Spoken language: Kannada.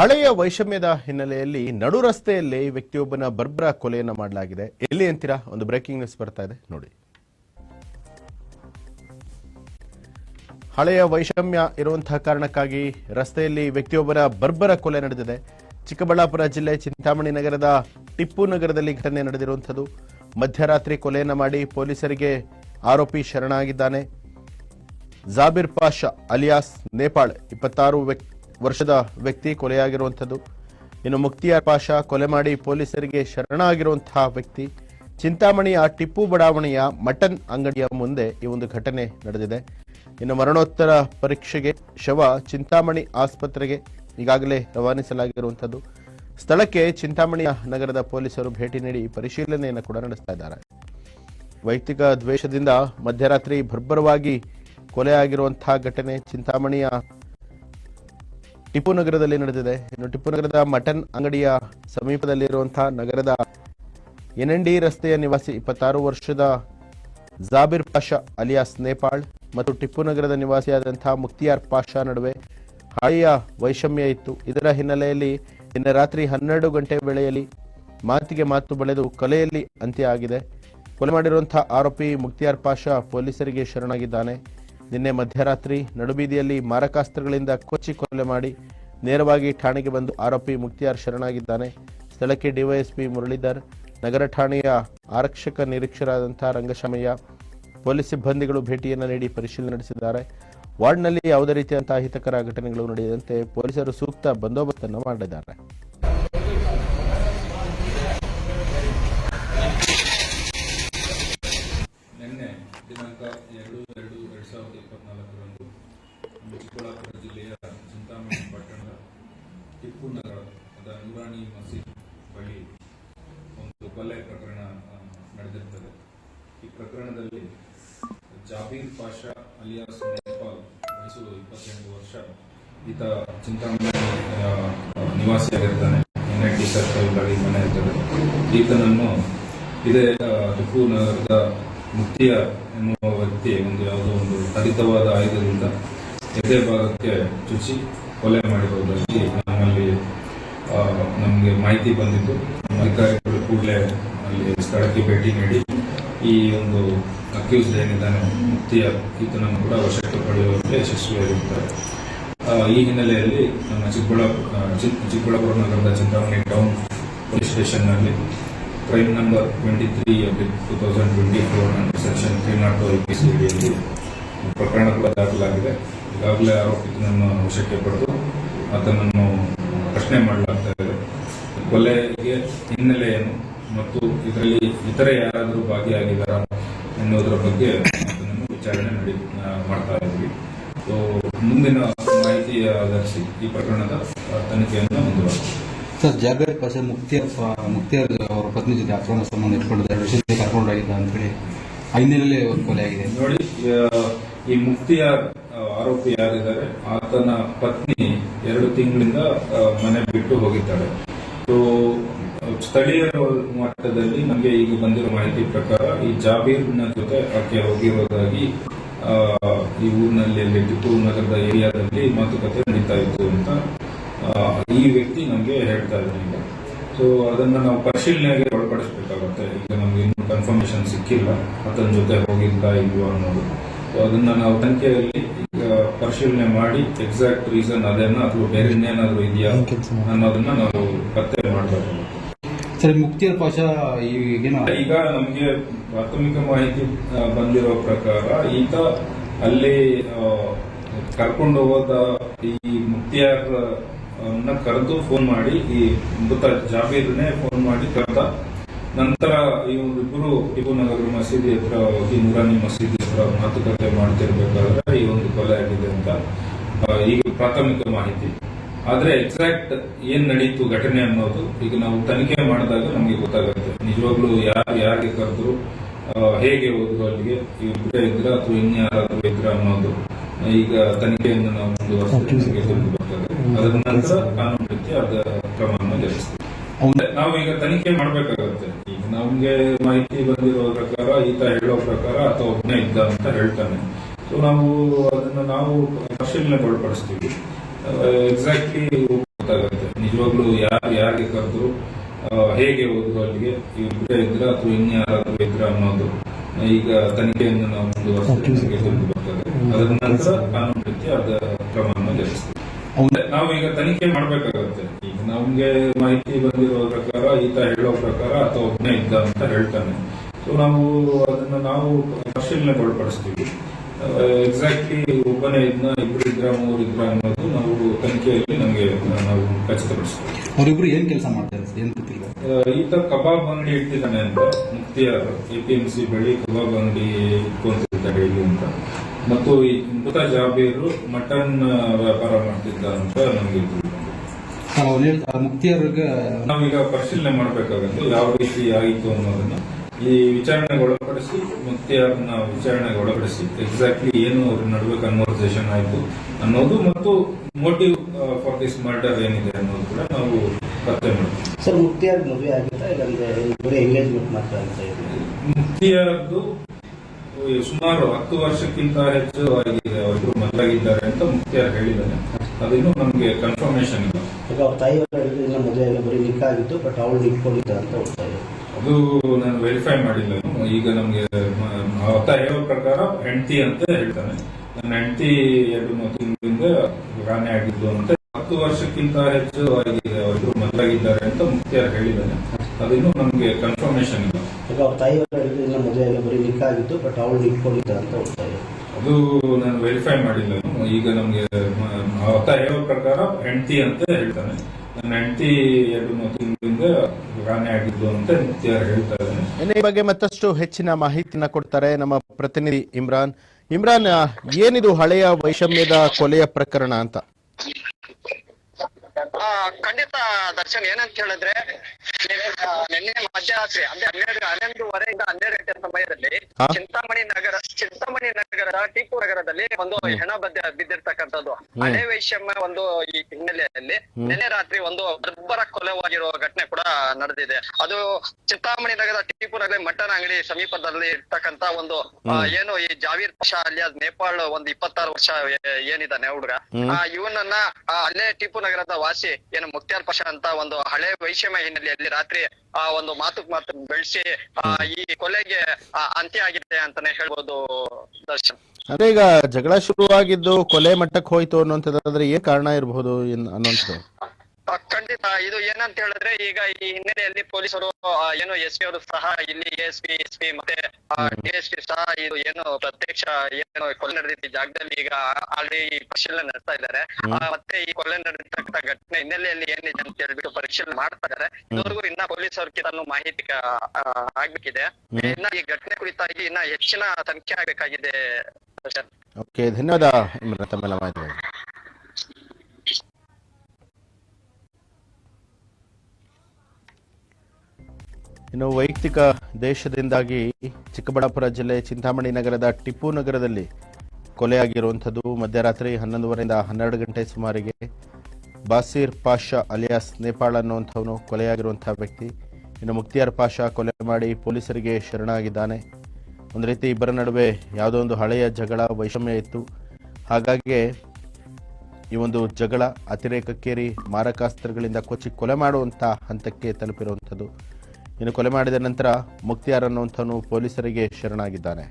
ಹಳೆಯ ವೈಷಮ್ಯದ ಹಿನ್ನೆಲೆಯಲ್ಲಿ ನಡು ರಸ್ತೆಯಲ್ಲಿ ವ್ಯಕ್ತಿಯೊಬ್ಬನ ಬರ್ಬರ ಕೊಲೆಯನ್ನು ಮಾಡಲಾಗಿದೆ. ಎಲ್ಲಿ ಅಂತೀರಾ? ಒಂದು ಬ್ರೇಕಿಂಗ್ ನ್ಯೂಸ್ ಬರ್ತಾ ಇದೆ. ನೋಡಿ. ಹಳೆಯ ವೈಷಮ್ಯ ಇರುವಂತಹ ಕಾರಣಕ್ಕಾಗಿ ರಸ್ತೆಯಲ್ಲಿ ವ್ಯಕ್ತಿಯೊಬ್ಬರ ಬರ್ಬರ ಕೊಲೆ ನಡೆದಿದೆ. ಚಿಕ್ಕಬಳ್ಳಾಪುರ ಜಿಲ್ಲೆ ಚಿಂತಾಮಣಿ ನಗರದ ಟಿಪ್ಪು ನಗರದಲ್ಲಿ ಘಟನೆ ನಡೆದಿರುವಂಥದ್ದು. ಮಧ್ಯರಾತ್ರಿ ಕೊಲೆಯನ್ನು ಮಾಡಿ ಪೊಲೀಸರಿಗೆ ಆರೋಪಿ ಶರಣಾಗಿದ್ದಾನೆ. ಜಾಬಿರ್ ಪಾಷಾ ಅಲಿಯಾಸ್ ನೇಪಾಳ್, ಇಪ್ಪತ್ತಾರು ವ್ಯಕ್- ವರ್ಷದ ವ್ಯಕ್ತಿ ಕೊಲೆಯಾಗಿರುವಂಥದ್ದು. ಇನ್ನು ಮುಕ್ತಿಯಾರ್ ಪಾಷಾ ಕೊಲೆ ಮಾಡಿ ಪೊಲೀಸರಿಗೆ ಶರಣಾಗಿರುವಂತಹ ವ್ಯಕ್ತಿ. ಚಿಂತಾಮಣಿಯ ಟಿಪ್ಪು ಬಡಾವಣೆಯ ಮಟನ್ ಅಂಗಡಿಯ ಮುಂದೆ ಈ ಒಂದು ಘಟನೆ ನಡೆದಿದೆ. ಇನ್ನು ಮರಣೋತ್ತರ ಪರೀಕ್ಷೆಗೆ ಶವ ಚಿಂತಾಮಣಿ ಆಸ್ಪತ್ರೆಗೆ ಈಗಾಗಲೇ ರವಾನಿಸಲಾಗಿರುವಂಥದ್ದು. ಸ್ಥಳಕ್ಕೆ ಚಿಂತಾಮಣಿಯ ನಗರದ ಪೊಲೀಸರು ಭೇಟಿ ನೀಡಿ ಪರಿಶೀಲನೆಯನ್ನು ಕೂಡ ನಡೆಸ್ತಾ ಇದ್ದಾರೆ. ವೈಯಕ್ತಿಕ ದ್ವೇಷದಿಂದ ಮಧ್ಯರಾತ್ರಿ ಭರ್ಬರವಾಗಿ ಕೊಲೆಯಾಗಿರುವಂತಹ ಘಟನೆ ಚಿಂತಾಮಣಿಯ ಟಿಪ್ಪು ನಗರದಲ್ಲಿ ನಡೆದಿದೆ. ಇನ್ನು ಟಿಪ್ಪು ನಗರದ ಮಟನ್ ಅಂಗಡಿಯ ಸಮೀಪದಲ್ಲಿರುವಂತಹ ನಗರದ ಎನ್ ಎನ್ ಡಿ ರಸ್ತೆಯ ನಿವಾಸಿ ಇಪ್ಪತ್ತಾರು ವರ್ಷದ ಜಾಬಿರ್ ಪಾಷಾ ಅಲಿಯಾಸ್ ನೇಪಾಳ್ ಮತ್ತು ಟಿಪ್ಪು ನಗರದ ನಿವಾಸಿಯಾದಂತಹ ಮುಕ್ತಿಯಾರ್ ಪಾಷಾ ನಡುವೆ ಹಳೆಯ ವೈಷಮ್ಯ ಇತ್ತು. ಇದರ ಹಿನ್ನೆಲೆಯಲ್ಲಿ ನಿನ್ನೆ ರಾತ್ರಿ ಹನ್ನೆರಡು ಗಂಟೆ ವೇಳೆಯಲ್ಲಿ ಮಾತಿಗೆ ಮಾತು ಬೆಳೆದು ಕೊಲೆಯಲ್ಲಿ ಅಂತ್ಯ ಆಗಿದೆ. ಕೊಲೆ ಮಾಡಿರುವಂತಹ ಆರೋಪಿ ಮುಕ್ತಿಯಾರ್ ಪಾಷಾ ಪೊಲೀಸರಿಗೆ ಶರಣಾಗಿದ್ದಾನೆ. ನಿನ್ನೆ ಮಧ್ಯರಾತ್ರಿ ನಡುಬೀದಿಯಲ್ಲಿ ಮಾರಕಾಸ್ತ್ರಗಳಿಂದ ಕೊಚ್ಚಿ ಕೊಲೆ ಮಾಡಿ ನೇರವಾಗಿ ಠಾಣೆಗೆ ಬಂದು ಆರೋಪಿ ಮುಕ್ತಿಯಾರ್ ಶರಣಾಗಿದ್ದಾನೆ. ಸ್ಥಳಕ್ಕೆ ಡಿವೈಎಸ್ಪಿ ಮುರಳೀಧರ್, ನಗರ ಠಾಣೆಯ ಆರಕ್ಷಕ ನಿರೀಕ್ಷರಾದಂಥ ರಂಗಶಮಯ್ಯ, ಪೊಲೀಸ್ ಸಿಬ್ಬಂದಿಗಳು ಭೇಟಿಯನ್ನು ನೀಡಿ ಪರಿಶೀಲನೆ ನಡೆಸಿದ್ದಾರೆ. ವಾರ್ಡ್ನಲ್ಲಿ ಯಾವುದೇ ರೀತಿಯಂತಹ ಅಹಿತಕರ ಘಟನೆಗಳು ನಡೆಯದಂತೆ ಪೊಲೀಸರು ಸೂಕ್ತ ಬಂದೋಬಸ್ತನ್ನು ಮಾಡಿದ್ದಾರೆ ನಿನ್ನೆ ದಿನಾಂಕ ಎರಡು ಎರಡು ಎರಡು ಸಾವಿರದ ಇಪ್ಪತ್ನಾಲ್ಕರಂದು ನಮ್ಮ ಚಿಕ್ಕಬಳ್ಳಾಪುರ ಜಿಲ್ಲೆಯ ಚಿಂತಾಮಣಿ ಪಟ್ಟಣದ ಟಿಪ್ಪು ನಗರದ ನೂರಾಣಿ ಮಸೀದ್ ಬಳಿ ಒಂದು ಕೊಲೆ ಪ್ರಕರಣ ನಡೆದಿರ್ತದೆ. ಈ ಪ್ರಕರಣದಲ್ಲಿ ಜಾಬೀರ್ ಪಾಷಾ ಅಲಿಯಾಸ್ ನೇಪಾಲ್ ಮೈಸೂರು ಇಪ್ಪತ್ತೆಂಟು ವರ್ಷ ಈತ ಚಿಂತಾಮಣಿ ನಿವಾಸಿಯಾಗಿರ್ತಾನೆ. ಎನ್ ಐ ಟಿ ಸರ್ಕಲ್ ಬಳಿ ಮನೆ ಇರ್ತದೆ ಈತನನ್ನು ಇದೇ ತುಪ್ಪು ನಗರದ ಮುಕ್ತಿಯ ಎನ್ನುವ ವ್ಯಕ್ತಿ, ಒಂದು ಯಾವುದೋ ಒಂದು ಹರಿತವಾದ ಆಯುಧದಿಂದ ಎದೆ ಭಾಗಕ್ಕೆ ಚುಚಿ ಕೊಲೆ ಮಾಡಿರುವುದಾಗಿ ನಮ್ಮಲ್ಲಿ ನಮಗೆ ಮಾಹಿತಿ ನಮ್ಮ ಅಧಿಕಾರಿಗಳು ಕೂಡಲೇ ಅಲ್ಲಿ ಸ್ಥಳಕ್ಕೆ ಭೇಟಿ ನೀಡಿ, ಈ ಒಂದು ಅಕ್ಯೂಸ್ಡ್ ಏನಿದ್ದಾನೆ, ಮುಕ್ತಿಯ ಈತನನ್ನು ಕೂಡ ವಶಕ್ಕೆ ಪಡೆಯುವಂತೆ ಯಶಸ್ವಿಯಾಗಿರುತ್ತಾರೆ. ಈ ಹಿನ್ನೆಲೆಯಲ್ಲಿ ನಮ್ಮ ಚಿಕ್ಕಬಳ್ಳಾಪುರ ಚಿಕ್ಕಬಳ್ಳಾಪುರ ನಗರದ Chintamani town police ಸ್ಟೇಷನ್ನಲ್ಲಿ crime number twenty three two thousand twenty four section three nought I P C ಅಡಿಯಲ್ಲಿ ಪ್ರಕರಣ ಕೂಡ ದಾಖಲಾಗಿದೆ. ಈಗಾಗಲೇ ಆರೋಪಿತನನ್ನು ವಶಕ್ಕೆ ಪಡೆದು ಆತನನ್ನು ಪ್ರಶ್ನೆ ಮಾಡಲಾಗ್ತಾ ಇದೆ ಕೊಲೆಗೆ ಹಿನ್ನೆಲೆ ಏನು ಮತ್ತು ಇದರಲ್ಲಿ ಇತರೆ ಯಾರಾದರೂ ಭಾಗಿಯಾಗಿದ್ದಾರಾ ಎನ್ನುವುದರ ಬಗ್ಗೆ ವಿಚಾರಣೆ ನಡಿ ಮಾಡ್ತಾ ಇದ್ವಿ. ಸೊ ಮುಂದಿನ ಮಾಹಿತಿ ಆಧರಿಸಿ ಈ ಪ್ರಕರಣದ ತನಿಖೆಯನ್ನು ಮುಂದುವರೆಸಿ. ಸರ್ ಜಾಬೇರ್ ಪಾಷಾ ಮುಕ್ತಿಯ ಮುಕ್ತಿಯರ್ ಅವರ ಪತ್ನಿ ಜೊತೆ ಅಕ್ರಮ ಸಂಬಂಧ ಇಟ್ಕೊಂಡಿದ್ದಾರೆ. ವರ್ಷದಿಂದ ಕರ್ಕೊಂಡೋಗಿದ್ದ ಅಂತೇಳಿ. ಆ ಹಿನ್ನೆಲೆಯಲ್ಲಿ ಕೊಲೆ ಆಗಿದೆ. ನೋಡಿ ಈ ಮುಕ್ತಿಯ ಆ, ಆರೋಪಿ ಯಾರಿದ್ದಾರೆ, ಆತನ ಪತ್ನಿ ಎರಡು ತಿಂಗಳಿಂದ ಮನೆ ಬಿಟ್ಟು ಹೋಗಿದ್ದಾಳೆ. ಸೊ ಸ್ಥಳೀಯ ಮಟ್ಟದಲ್ಲಿ ನಮಗೆ ಈಗ ಬಂದಿರೋ ಮಾಹಿತಿ ಪ್ರಕಾರ ಈ ಜಾಬೀರ್ನ ಜೊತೆ ಆಕೆ ಹೋಗಿರೋದಾಗಿ ಈ ಊರಿನಲ್ಲಿ ಅಲ್ಲಿ ಟಿಪ್ಪು ನಗರದ ಏರಿಯಾದಲ್ಲಿ ಮಾತುಕತೆ ನಡೀತಾ ಇತ್ತು ಅಂತ ಈ ವ್ಯಕ್ತಿ ನಮಗೆ ಹೇಳ್ತಾ ಇದ್ದಾನೆ ಈಗ. ಸೊ ಅದನ್ನ ನಾವು ಪರಿಶೀಲನೆಗೆ ಒಳಪಡಿಸಬೇಕಾಗುತ್ತೆ. ಈಗ ನಮ್ಗೆ ಇನ್ನೂ ಕನ್ಫರ್ಮೇಶನ್ ಸಿಕ್ಕಿಲ್ಲ, ಆತನ ಜೊತೆ ಹೋಗಿಲ್ಲ ಇಲ್ವಾ ಅನ್ನೋದು. ಸೊ ಅದನ್ನ ನಾವು ತನಿಖೆಯಲ್ಲಿ ಪರಿಶೀಲನೆ ಮಾಡಿ ಎಕ್ಸಾಕ್ಟ್ ರೀಸನ್ ಅದೇನ ಅಥವಾ ಬೇರೆ ಇನ್ನೇನಾದ್ರೂ ಇದೆಯಾ ಅನ್ನೋದನ್ನ ನಾವು ಪತ್ತೆ ಮಾಡಬೇಕು. ಸರಿ ಮುಕ್ತಿ ಪಾಶ ಈಗೇನೋ ಈಗ ನಮಗೆ ಪ್ರಾಥಮಿಕ ಮಾಹಿತಿ ಬಂದಿರೋ ಪ್ರಕಾರ ಈತ ಅಲ್ಲಿ ಕರ್ಕೊಂಡು ಹೋದ ಈ ಮುಕ್ತಿಯಾರ್ ಕರೆದು ಫೋನ್ ಮಾಡಿ ಈ ಮೃತ ಜಾಬೀರ್ನೇ ಫೋನ್ ಮಾಡಿ ಕರೆದ. ನಂತರ ಇವರಿಬ್ಬರು ಟಿಪ್ಪು ನಗರ ಮಸೀದಿ ಹತ್ರ ಹೋಗಿ ನೂರಾನಿ ಮಸೀದಿ ಮಾತುಕತೆ ಮಾಡ್ತಿರ್ಬೇಕಾದ್ರೆ ಈ ಒಂದು ಕೊಲೆ ಆಗಿದೆ ಅಂತ ಈಗ ಪ್ರಾಥಮಿಕ ಮಾಹಿತಿ. ಆದ್ರೆ ಎಕ್ಸಾಕ್ಟ್ ಏನ್ ನಡೀತು ಘಟನೆ ಅನ್ನೋದು ಈಗ ನಾವು ತನಿಖೆ ಮಾಡಿದಾಗ ನಮಗೆ ಗೊತ್ತಾಗುತ್ತೆ. ನಿಜವಾಗ್ಲೂ ಯಾರು ಯಾರಿಗೆ ಕರೆದ್ರು ಹೇಗೆ ಹೋದ್ರು ಅಲ್ಲಿಗೆ ಇಬ್ಬರೇ ಇದ್ರ ಅಥವಾ ಇನ್ಯಾರಾದ್ರೂ ಇದ್ರ ಅನ್ನೋದು ಈಗ ತನಿಖೆಯನ್ನು ನಾವು ಮುಂದುವರಿಸಿದ್ರೆ ಅದರ ನಂತರ ಕಾನೂನು ರೀತಿ ಅದ ಕ್ರಮವನ್ನು ಜರುಗಿಸ್ತೀವಿ ಈಗ ತನಿಖೆ ಮಾಡಬೇಕಾಗುತ್ತೆ. ನಮ್ಗೆ ಮಾಹಿತಿ ಬಂದಿರೋ ಪ್ರಕಾರ ಈತ ಹೇಳೋ ಪ್ರಕಾರ ಆತ ಒಬ್ಬನೇ ಇದ್ದ ಅಂತ ಹೇಳ್ತಾನೆ. ಸೊ ನಾವು ಅದನ್ನ ನಾವು ಪರಿಶೀಲನೆ ಒಳಪಡಿಸ್ತೀವಿ ಎಕ್ಸಾಕ್ಟ್ಲಿ ಗೊತ್ತಾಗುತ್ತೆ. ನಿಜವಾಗ್ಲೂ ಯಾರು ಯಾರಿಗೆ ಕರೆದ್ರು ಹೇಗೆ ಹೋದ್ರು ಅಲ್ಲಿಗೆ ಇಬ್ಬರೇ ಇದ್ರ ಅಥವಾ ಇನ್ಯಾರಾದ್ರೂ ಇದ್ರ ಅನ್ನೋದು ಈಗ ತನಿಖೆಯನ್ನು ನಾವು ಮುಂದುವರೆಸಿ ಬರ್ತದೆ ಅದರ ನಂತರ ಕಾನೂನು ರೀತಿ ಅದ ಕ್ರಮವನ್ನು ಜರುಗಿಸ್ತೀವಿ ಅವ್ನು ನಾವೀಗ ತನಿಖೆ ಮಾಡ್ಬೇಕಾಗತ್ತೆ. ಈಗ ನಮ್ಗೆ ಮಾಹಿತಿ ಬಂದಿರೋ ಪ್ರಕಾರ ಈತ ಹೇಳೋ ಪ್ರಕಾರ ಅಥವಾ ಒಬ್ಬನೇ ಇದ್ದ ಅಂತ ಹೇಳ್ತಾನೆ. ಸೊ ನಾವು ಅದನ್ನ ನಾವು ಪರಿಶೀಲನೆ ಒಳಪಡಿಸ್ತೀವಿ ಎಕ್ಸಾಕ್ಟ್ಲಿ ಒಬ್ಬನೇ ಇದ್ನ ಇಬ್ರು ಇದ್ರ ಮೂರು ಇದ್ರ ಅನ್ನೋದು ನಾವು ತನಿಖೆಯಲ್ಲಿ ನಮಗೆ ನಾವು ಖಚಿತಪಡಿಸ್ತೀವಿ. ಅವರಿಬ್ರು ಏನ್ ಕೆಲಸ ಮಾಡ್ತಾರೆ ಏನ್ ಗೊತ್ತಿಲ್ಲ. ಈತ ಕಬಾಬ್ ಅಂಗಡಿ ಇಟ್ಟಿದ್ದಾನೆ ಅಂತ. ಮುಕ್ತಿಯಾರ್ ಎಪಿಎಂಸಿ ಬಳಿ ಕಬಾಬ್ ಅಂಗಡಿ ಇಟ್ಕೊಂತಿದ್ದ ಡೈಲಿ ಅಂತ. ಮತ್ತು ಈ ಮೃತ ಜಾಬೀರು ಮಟನ್ ವ್ಯಾಪಾರ ಮಾಡ್ತಿದ್ದ ಅಂತ ನಮಗೆ ಹೇಳ್- ಮುಕ್ತಿಯವ್ರಿಗೆ ನಾವೀಗ ಪರಿಶೀಲನೆ ಮಾಡಬೇಕಾಗುತ್ತೆ ಯಾವ ರೀತಿ ಆಯಿತು ಅನ್ನೋದನ್ನ ಈ ವಿಚಾರಣೆಗೆ ಒಳಪಡಿಸಿ ಮುಕ್ತಿಯವ್ರನ್ನ ವಿಚಾರಣೆಗೆ ಒಳಪಡಿಸಿ ಎಕ್ಸಾಕ್ಟ್ಲಿ ಏನು ಅವ್ರ ನಡುವೆ ಕನ್ವರ್ಸೇಷನ್ ಆಯಿತು ಅನ್ನೋದು ಮತ್ತು ಮೋಟಿವ್ ಫಾರ್ ದಿಸ್ ಮರ್ಡರ್ ಏನಿದೆ ಅನ್ನೋದು ಕೂಡ ನಾವು ಪತ್ತೆ ಮಾಡ್ತೀವಿ. ಸರ್ ಮುಕ್ತಿಯಾಗಿ ಮದುವೆ ಆಗುತ್ತಾ ಇಲ್ಲಾಂದ್ರೆ ಬರೀ ಎಂಗೇಜ್ಮೆಂಟ್ ಮಾತ್ರ ಅಂತ ಸುಮಾರು ಹತ್ತು ವರ್ಷಕ್ಕಿಂತ ಹೆಚ್ಚು ಆಗಿದೆ. ಅವರು ಮದುವೆಯಾಗಿದ್ದಾರೆ ಅಂತ ಮುಖ್ಯ ಹೇಳಿದ್ದಾರೆ ಅದಿನ್ನೂ ನಮಗೆ ಕನ್ಫರ್ಮೇಶನ್ ಇಲ್ಲ. ಈಗ ಅವ್ರ ತಾಯಿಯವರು ಹೇಳಿದ್ರು ಇನ್ನ ಮದುವೆ ಆಗಿ ಬರೀ ನಿಕ್ಕ ಆಗಿತ್ತು ಬಟ್ ಅವಳು ಇಟ್ಕೊಂಡಿದ್ದ ಅಂತ ಹೋಗ್ತಾ ಇದೆ ಅದು ನಾನು ವೆರಿಫೈ ಮಾಡಿಲ್ಲ. ಈಗ ನಮಗೆ ಆತ ಹೇಳೋ ಪ್ರಕಾರ ಹೆಂಡತಿ ಅಂತ ಹೇಳ್ತಾನೆ. ನನ್ನ ಹೆಂಡತಿ ಎರಡು ಮೂರು ತಿಂಗಳಿಂದ ರಾಣಿ ಆಗಿದ್ದು ಅಂತ ಹತ್ತು ವರ್ಷಕ್ಕಿಂತ ಹೆಚ್ಚು ಆಗಿದೆ. ಅವರು ಮದುವೆಯಾಗಿದ್ದಾರೆ ಅಂತ ಮುಖ್ಯ ಹೇಳಿದ್ದಾನೆ. ಅದಿನ್ನೂ ನಮಗೆ ಕನ್ಫರ್ಮೇಶನ್ ಇಲ್ಲ. ಈಗ ಅವ್ರ ತಾಯಿಯವರು ಹೇಳಿದ್ರು ಇನ್ನ ಮದುವೆ ಆಗಿ ಬರೀ ನಿಕ್ಕ ಆಗಿತ್ತು ಬಟ್ ಅವಳು ಇಟ್ಕೊಂಡಿದ್ದ ಅಂತ ಹೋಗ್ತಾ ಇದೆ ಅದು ನಾನು ವೆರಿಫೈ ಮಾಡಿಲ್ಲ. ಈಗ ನಮಗೆ ಆತ ಹೇಳೋ ಪ್ರಕಾರ ಹೆಂಡತಿ ಅಂತ ಹೇಳ್ತಾನೆ. ನನ್ನ ಹೆಂಡತಿ ಎರಡು ಮೂರು ತಿಂಗಳಿಂದ ರಾಣಿ ಆಗಿದ್ದು ಅಂತ ಮುಕ್ತಿಯಾರ್ ಹೇಳ್ತಾ ಇದ್ದಾನೆ. ಈ ಬಗ್ಗೆ ಮತ್ತಷ್ಟು ಹೆಚ್ಚಿನ ಮಾಹಿತಿನ ಕೊಡ್ತಾರೆ ನಮ್ಮ ಪ್ರತಿನಿಧಿ ಇಮ್ರಾನ್. ಇಮ್ರಾನ್ ಏನಿದು ಹಳೆಯ ವೈಷಮ್ಯದ ಕೊಲೆಯ ಪ್ರಕರಣ ಅಂತ? ಖಂಡಿತ ದರ್ಶನ್ ಏನಂತ ಹೇಳಿದ್ರೆ ನಿನ್ನೆ ಮಧ್ಯರಾತ್ರಿ ಅಂದ್ರೆ ಹನ್ನೆರಡು ಹನ್ನೊಂದುವರೆಯಿಂದ ಹನ್ನೆರಡು ಗಂಟೆ ಸಮಯದಲ್ಲಿ ಚಿಂತಾಮಣಿ ನಗರ ಚಿಂತಾಮಣಿ ನಗರದ ಟಿಪ್ಪು ನಗರದಲ್ಲಿ ಒಂದು ಹೆಣ ಬದ್ದ ಬಿದ್ದಿರ್ತಕ್ಕಂಥದ್ದು. ಹಳೆ ವೈಷಮ್ಯ ಒಂದು ಈ ಹಿನ್ನೆಲೆಯಲ್ಲಿ ನಿನ್ನೆ ರಾತ್ರಿ ಒಂದು ಬರ್ಬರ ಕೊಲೆವಾಗಿರುವ ಘಟನೆ ಕೂಡ ನಡೆದಿದೆ. ಅದು ಚಿಂತಾಮಣಿ ನಗರದ ಟಿಪ್ಪು ನಗರ ಮಟನ್ ಅಂಗಡಿ ಸಮೀಪದಲ್ಲಿ ಇರ್ತಕ್ಕಂತ ಒಂದು ಏನು ಈ ಜಾವೀರ್ ಪಾಷಾ ಅದ್ ನೇಪಾಳ್ ಒಂದು ಇಪ್ಪತ್ತಾರು ವರ್ಷ ಏನಿದ್ದಾನೆ ಹುಡುಗ. ಆ, ಇವನನ್ನ ಅಲ್ಲೇ ಟಿಪ್ಪು ನಗರದ ವಾಸಿ ಏನು ಮುಕ್ತಿಯಾರ್ ಪಾಷಾ ಅಂತ ಒಂದು ಹಳೆ ವೈಷಮ್ಯ ಹಿನ್ನೆಲೆಯಲ್ಲಿ ರಾತ್ರಿ ಆ ಒಂದು ಮಾತು ಮಾತು ಬೆಳೆಸಿ ಈ ಕೊಲೆಗೆ ಅಂತ್ಯ ಆಗಿದೆ ಅಂತಾನೆ ಹೇಳ್ಬೋದು ದರ್ಶನ್. ಅಂದ್ರೆ ಈಗ ಜಗಳ ಶುರುವಾಗಿದ್ದು ಕೊಲೆ ಮಟ್ಟಕ್ಕೆ ಹೋಯ್ತು ಅನ್ನುವಂಥದ್ದಾದ್ರೆ ಏನ್ ಕಾರಣ ಇರಬಹುದು ಅನ್ನುವಂಥದ್ದು? ಖಂಡಿತ. ಇದು ಏನಂತ ಹೇಳಿದ್ರೆ ಈಗ ಈ ಹಿನ್ನೆಲೆಯಲ್ಲಿ ಪೊಲೀಸರು ಏನು ಎಸ್ ಪಿ ಅವರು ಸಹ ಇಲ್ಲಿ ಎಸ್ ಪಿ ಎಸ್ ಪಿ ಮತ್ತೆ ಎಸ್ ಪಿ ಸಹ ಇದು ಏನು ಪ್ರತ್ಯಕ್ಷ ಏನು ಕೊಲೆ ನಡೆದಿದ್ದ ಜಾಗದಲ್ಲಿ ಈಗ ಆಲ್ರೆಡಿ ಪರಿಶೀಲನೆ ನಡೆಸ್ತಾ ಇದ್ದಾರೆ. ಮತ್ತೆ ಈ ಕೊಲೆ ನಡೆದಿರ್ತಕ್ಕಂಥ ಘಟನೆ ಹಿನ್ನೆಲೆಯಲ್ಲಿ ಏನಿದೆ ಅಂತ ಹೇಳ್ಬಿಟ್ಟು ಪರಿಶೀಲನೆ ಮಾಡ್ತಾ ಇದ್ದಾರೆ. ಇದುವರೆಗೂ ಇನ್ನ ಪೊಲೀಸರಿಗೆ ತನ್ನ ಮಾಹಿತಿ ಆಗ್ಬೇಕಿದೆ. ಇನ್ನ ಈ ಘಟನೆ ಕುರಿತಾಗಿ ಇನ್ನ ಹೆಚ್ಚಿನ ತನಿಖೆ ಆಗ್ಬೇಕಾಗಿದೆ ಓಕೆ ಧನ್ಯವಾದ, ಇಮ್ರಾನ್ ತಮ್ಮೆಲ್ಲ ಮಾಹಿತಿ ಇನ್ನು ವೈಯಕ್ತಿಕ ದೇಶದಿಂದಾಗಿ ಚಿಕ್ಕಬಳ್ಳಾಪುರ ಜಿಲ್ಲೆ ಚಿಂತಾಮಣಿ ನಗರದ ಟಿಪ್ಪು ನಗರದಲ್ಲಿ ಕೊಲೆಯಾಗಿರುವಂಥದ್ದು ಮಧ್ಯರಾತ್ರಿ ಹನ್ನೊಂದುವರೆಯಿಂದ ಹನ್ನೆರಡು ಗಂಟೆ ಸುಮಾರಿಗೆ ಬಾಸೀರ್ ಪಾಷಾ ಅಲಿಯಾಸ್ ನೇಪಾಳ ಅನ್ನುವಂಥವನು ಕೊಲೆಯಾಗಿರುವಂತಹ ವ್ಯಕ್ತಿ. ಇನ್ನು ಮುಕ್ತಿಯಾರ್ ಪಾಷಾ ಕೊಲೆ ಮಾಡಿ ಪೊಲೀಸರಿಗೆ ಶರಣಾಗಿದ್ದಾನೆ. ಒಂದು ರೀತಿ ಇಬ್ಬರ ನಡುವೆ ಯಾವುದೋ ಒಂದು ಹಳೆಯ ಜಗಳ, ವೈಷಮ್ಯ ಇತ್ತು. ಹಾಗಾಗಿ ಈ ಒಂದು ಜಗಳ ಅತಿರೇಕಕ್ಕೇರಿ ಮಾರಕಾಸ್ತ್ರಗಳಿಂದ ಕೊಚ್ಚಿ ಕೊಲೆ ಮಾಡುವಂಥ ಹಂತಕ್ಕೆ ತಲುಪಿರುವಂಥದ್ದು. ಇನ್ನು ಕೊಲೆ ಮಾಡಿದ ನಂತರ ಮುಕ್ತಿಯಾರ್ ಅನ್ನುವಂಥವನು ಪೊಲೀಸರಿಗೆ ಶರಣಾಗಿದ್ದಾನೆ.